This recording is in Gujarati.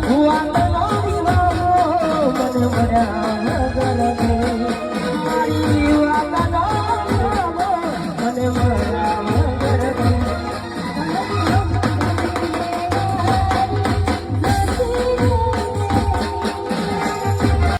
હું આંગણો દીવાનો મને મળ્યા